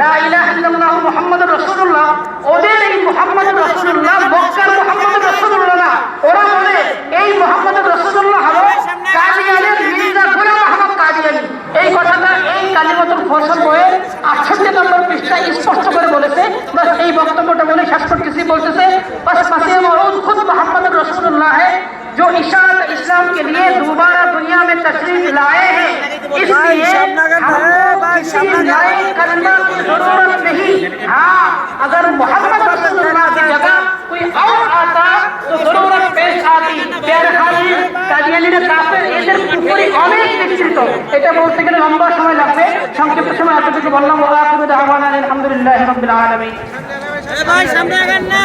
বলে লা ইলাহা ইল্লাল্লাহু মুহাম্মাদুর রাসূলুল্লাহ ওদের এই মুহাম্মাদুর রাসূলুল্লাহ মক্কার মুহাম্মাদুর রাসূলুল্লাহ না ওরা বলে এই মুহাম্মাদুর রাসূলুল্লাহ হলো কাদিয়ানের মির্জা গোলাম আহমদ কাদিয়ানি এই কথাটা এই কালিমাতুল ফসল বইয়ে আটষট্টি নম্বর পৃষ্ঠায় স্পষ্ট করে বলেছে বাস এই বক্তব্যটা বলে শেষ করতেছি বলতেছে बस मसीह मौद खुद मोहम्मद रसूलुल्लाह है जो इशात इस्लाम के लिए दोबारा दुनिया में तशरीफ लाए हैं इसलिए हमको किसी नए कलमा की जरूरत नहीं हाँ अगर मोहम्मद रसूलुल्लाह की जगह कोई और आता तो जरूरत पेश आती प्यारे हाजिर কাদিয়ানিরা কাফের এদের পুকুরি অনেক বিস্তৃত এটা বলতে গেলে লম্বা সময় লাগবে সংক্ষিপ্ত সময় এতটুকু বললাম ওয়া আখিরু দাওয়ানা আলহামদুলিল্লাহি রাব্বিল আলামিন ভাই সামনে আগান না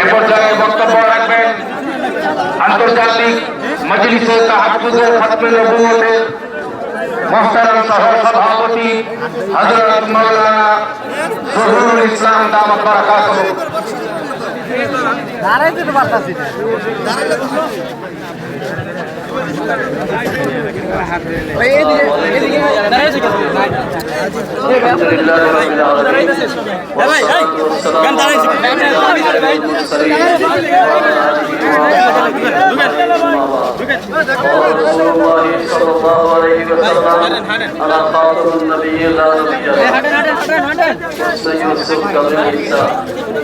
এ পর্যায়ে বক্তব্য রাখবেন আন্তর্জাতিক মজলিসে তাহাজ্জুদের খতমে নবুয়তের মোহতারাম সহ হযরত মাওলানা জহুরুল ইসলাম দামাত বারাকাতুহু দাঁড়াই দিতে পারতাছি।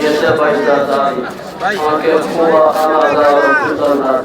يتبعد عن وكفوا على رسول الله